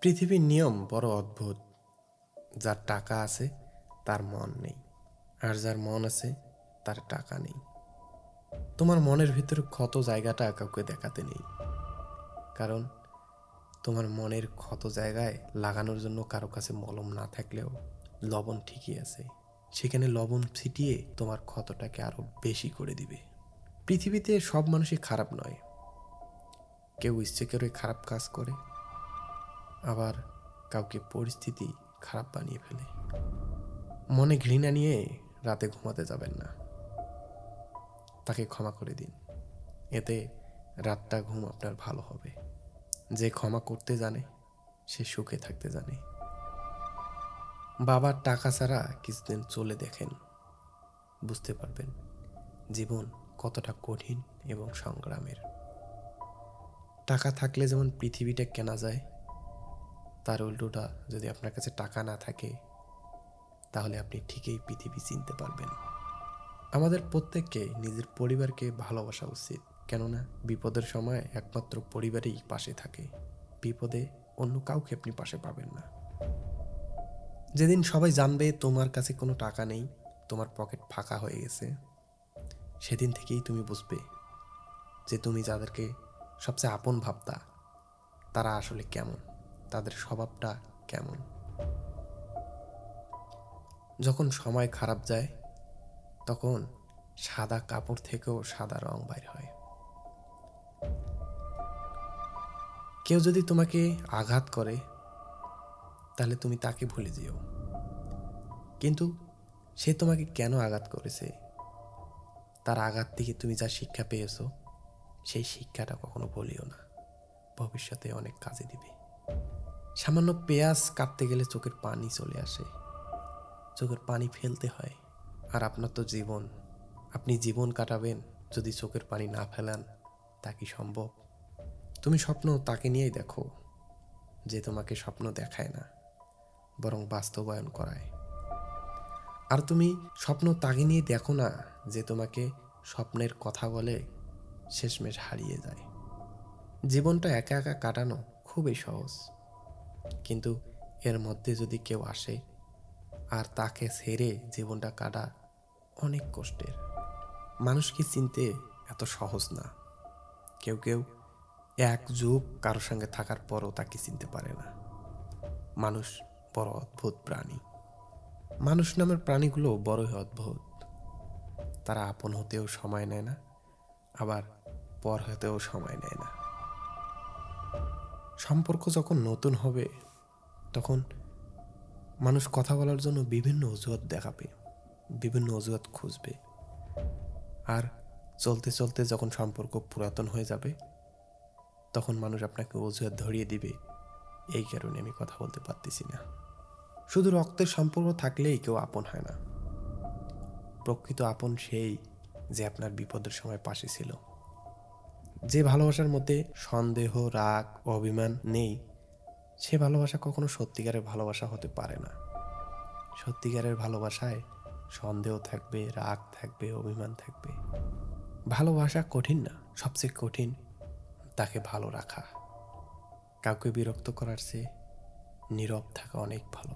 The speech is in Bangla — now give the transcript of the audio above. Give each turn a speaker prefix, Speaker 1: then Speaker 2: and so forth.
Speaker 1: পৃথিবীর নিয়ম বড় অদ্ভুত। যার টাকা আছে, তার মন নেই। আর যার মন আছে, তার টাকা নেই। তোমার মনের ভিতরে ক্ষত জায়গাটা কাউকে দেখাতে নেই। কারণ তোমার মনের ক্ষত জায়গায় লাগানোর জন্য কারও কাছে মলম না থাকলেও লবণ ঠিকই আছে। সেখানে লবণ ছিটিয়ে তোমার ক্ষতটাকে আরও বেশি করে দিবে। পৃথিবীতে সব মানুষই খারাপ নয়। কেউ ইচ্ছে করে খারাপ কাজ করে আবার কাউকে পরিস্থিতি খারাপ বানিয়ে ফেলে। মনে ঘৃণা নিয়ে রাতে ঘুমাতে যাবেন না। তাকে ক্ষমা করে দিন। এতে রাতটা ঘুম আপনার ভালো হবে। যে ক্ষমা করতে জানে, সে সুখে থাকতে জানে। বাবার টাকা ছাড়া কিছুদিন চলে দেখেন। বুঝতে পারবেন জীবন কতটা কঠিন এবং সংগ্রামের। টাকা থাকলে যেমন পৃথিবীটা কেনা যায় তার উল্টোটা যদি আপনার কাছে টাকা না থাকে, তাহলে আপনি ঠিকই পৃথিবী চিনতে পারবেন। আমাদের প্রত্যেককে নিজের পরিবারকে ভালোবাসা উচিত। কেননা বিপদের সময় একমাত্র পরিবারই পাশে থাকে। বিপদে অন্য কাউকে আপনি পাশে পাবেন না। যেদিন সবাই জানবে তোমার কাছে কোনো টাকা নেই, তোমার পকেট ফাঁকা হয়ে গেছে, সেদিন থেকেই তুমি বুঝবে যে তুমি যাদেরকে সবচেয়ে আপন ভাবতা, তারা আসলে কেমন। তাদের স্বভাবটা কেমন? যখন সময় খারাপ যায়, তখন সাদা কাপড় থেকেও সাদা রং বাইর হয়। কেউ যদি তোমাকে আঘাত করে, তাহলে তুমি তাকে ভুলে যেও। কিন্তু সে তোমাকে কেন আঘাত করেছে? তার আঘাত থেকে তুমি যা শিক্ষা পেয়েছ, সেই শিক্ষাটা কখনো ভুলিও না। ভবিষ্যতে অনেক কাজে দিবে। সামান্য পেঁয়াজ কাটতে গেলে চোখের পানি চলে আসে। চোখের পানি ফেলতে হয়। আর আপনার তো জীবন। আপনি জীবন কাটাবেন যদি চোখের পানি না ফেলান। তা কি সম্ভব? তুমি স্বপ্ন তাকে নিয়েই দেখো, যে তোমাকে স্বপ্ন দেখায় না, বরং বাস্তবায়ন করায়। আর তুমি স্বপ্ন তাকে নিয়ে দেখো না, যে তোমাকে স্বপ্নের কথা বলে শেষমেশ হারিয়ে যায়। জীবনটা একা একা কাটানো খুবই সহজ। কিন্তু এর মধ্যে যদি কেউ আসে আর তাকে ছেড়ে জীবনটা কাটা অনেক কষ্টের। মানুষকে চিনতে এত সহজ না। কেউ কেউ এক যুগ কারোর সঙ্গে থাকার পরও তাকে চিনতে পারে না। মানুষ বড় অদ্ভুত প্রাণী। মানুষ নামের প্রাণীগুলো বড়ই অদ্ভুত। তারা আপন হতেও সময় নেয় না, আবার পর হতেও সময় নেয় না। সম্পর্ক যখন নতুন হবে, তখন মানুষ কথা বলার জন্য বিভিন্ন অজুহাত দেখাবে বিভিন্ন অজুহাত খুঁজবে। আর চলতে চলতে যখন সম্পর্ক পুরাতন হয়ে যাবে, তখন মানুষ আপনাকে অজুহাত ধরিয়ে দিবে, এই কারণে আমি কথা বলতে পারতেছি না। শুধু রক্তের সম্পর্ক থাকলেই কেউ আপন হয় না। প্রকৃত আপন সেই যে আপনার বিপদের সময় পাশে ছিল। যে ভালোবাসার মধ্যে সন্দেহ, রাগ, অভিমান নেই, সে ভালোবাসা কখনো সত্যিকারের ভালোবাসা হতে পারে না। সত্যিকারের ভালোবাসায় সন্দেহ থাকবে, রাগ থাকবে, অভিমান থাকবে। ভালোবাসা কঠিন না, সবচেয়ে কঠিন তাকে ভালো রাখা। কাউকে বিরক্ত করার চেয়ে নীরব থাকা অনেক ভালো।